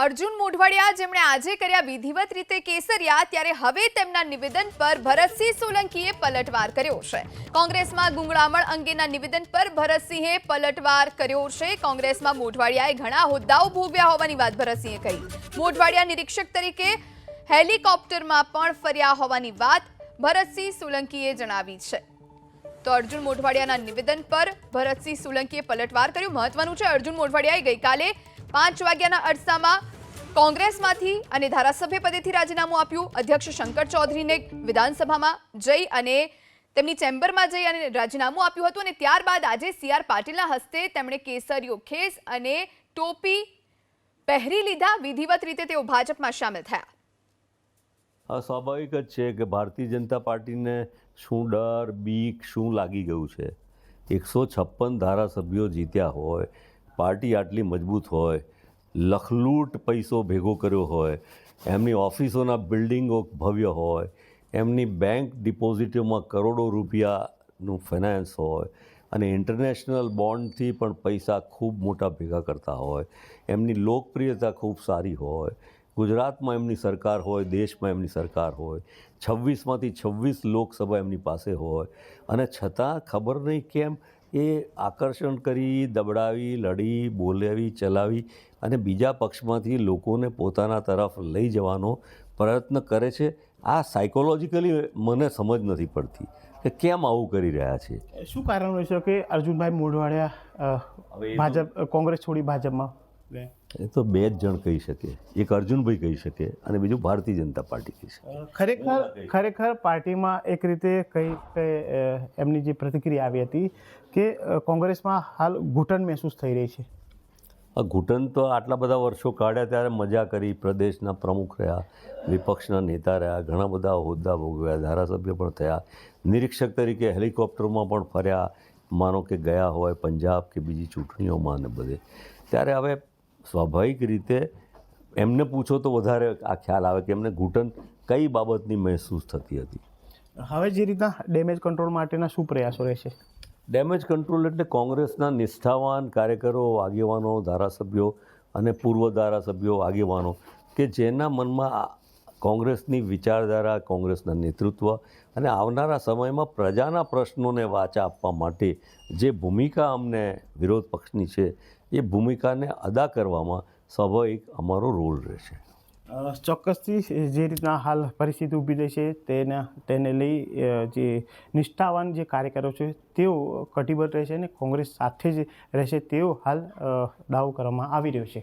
અર્જુન મોઢવાડિયા જેમણે આજે કર્યા વિધિવત રીતે કેસરિયા, ત્યારે હવે તેમના નિવેદન પર ભરતસિંહ સોલંકીએ પલટવાર કર્યો છે. કોંગ્રેસમાં ગુંગળામણ અંગેના નિવેદન પર ભરતસિંહે પલટવાર કર્યો છે. કોંગ્રેસમાં મોઢવાડિયાએ ઘણા હોદ્દાઓ ભોગવ્યા હોવાની વાત ભરતસિંહે કહી મોઢવાડિયા નિરીક્ષક તરીકે હેલિકોપ્ટરમાં પણ ફર્યા હોવાની વાત ભરતસિંહ સોલંકીએ જણાવી છે. તો અર્જુન મોઢવાડિયાના નિવેદન પર ભરતસિંહ સોલંકીએ પલટવાર કર્યું. મહત્વનું છે, અર્જુન મોઢવાડિયાએ ગઈકાલે પાંચ વાગ્યાના અરસામાં કોંગ્રેસમાંથી અને ધારાસભ્ય પદેથી રાજીનામું આપ્યું. અધ્યક્ષ શંકર ચૌધરીને વિધાનસભામાં જઈ અને તેમની ચેમ્બરમાં જઈ અને રાજીનામું આપ્યું હતું અને ત્યારબાદ આજે સી આર પાટીલના હસ્તે તેમણે કેસરીયો ખેસ અને ટોપી પહેરી લીધા. વિધિવત રીતે તેઓ ભાજપમાં સામેલ થયા. સ્વાભાવિક જ છે કે ભારતીય જનતા પાર્ટીને શું ડર, બીક, શું લાગી ગયું છે? એકસો છપ્પન ધારાસભ્યો જીત્યા હોય પાર્ટી આટલી મજબૂત હોય, લખલૂટ પૈસો ભેગો કર્યો હોય, એમની ઓફિસોના બિલ્ડિંગો ભવ્ય હોય, એમની બેંક ડિપોઝિટોમાં કરોડો રૂપિયાનું ફાઇનાન્સ હોય અને ઇન્ટરનેશનલ બોન્ડથી પણ પૈસા ખૂબ મોટા ભેગા કરતા હોય, એમની લોકપ્રિયતા ખૂબ સારી હોય, ગુજરાતમાં એમની સરકાર હોય, દેશમાં એમની સરકાર હોય, છવ્વીસમાંથી છવ્વીસ લોકસભા એમની પાસે હોય, અને છતાં ખબર નહીં કેમ એ આકર્ષણ કરી દબડાવી લડી બોલાવી ચલાવી અને બીજા પક્ષમાંથી લોકોને પોતાના તરફ લઈ જવાનો પ્રયત્ન કરે છે. આ સાયકોલોજીકલી મને સમજ નથી પડતી કે કેમ આવું કરી રહ્યા છે. શું કારણ હોય છે કે અર્જુનભાઈ મોઢવાડિયા ભાજપ કોંગ્રેસ છોડી ભાજપમાં? ગયા એ તો બે જ જણ કહી શકે. એક અર્જુનભાઈ કહી શકે અને બીજું ભારતીય જનતા પાર્ટી કહી શકે. ખરેખર ખરેખર પાર્ટીમાં એક રીતે કઈ એમની જે પ્રતિક્રિયા આવી હતી કે કોંગ્રેસમાં હાલ ઘૂંટણ મહેસૂસ થઈ રહી છે. આ ઘૂંટણ તો આટલા બધા વર્ષો કાઢ્યા ત્યારે મજા કરી પ્રદેશના પ્રમુખ રહ્યા વિપક્ષના નેતા રહ્યા ઘણા બધા હોદ્દા ભોગવ્યા ધારાસભ્ય પણ થયા નિરીક્ષક તરીકે હેલિકોપ્ટરમાં પણ ફર્યા. માનો કે ગયા હોય પંજાબ કે બીજી ચૂંટણીઓમાં ને બધે. ત્યારે હવે સ્વાભાવિક રીતે એમને પૂછો તો વધારે આ ખ્યાલ આવે કે એમને ઘૂંટણ કઈ બાબતની મહેસૂસ થતી હતી? હવે જે રીતના ડેમેજ કંટ્રોલ માટેના શું પ્રયાસો રહેશે? ડેમેજ કંટ્રોલ એટલે કોંગ્રેસના નિષ્ઠાવાન કાર્યકરો આગેવાનો ધારાસભ્યો અને પૂર્વ ધારાસભ્યો આગેવાનો કે જેના મનમાં કોંગ્રેસની વિચારધારા કોંગ્રેસના નેતૃત્વ અને આવનારા સમયમાં પ્રજાના પ્રશ્નોને વાચા આપવા માટે જે ભૂમિકા અમને વિરોધ પક્ષની છે એ ભૂમિકાને અદા કરવામાં સ્વાભાવિક અમારો રોલ રહેશે. ચોક્કસથી જે રીતના હાલ પરિસ્થિતિ ઊભી થઈ છે તેના, તેને લઈ જે નિષ્ઠાવાન જે કાર્યકરો છે તેઓ કટિબદ્ધ રહેશે અને કોંગ્રેસ સાથે જ રહેશે તેવો હાલ દાવો કરવામાં આવી રહ્યો છે.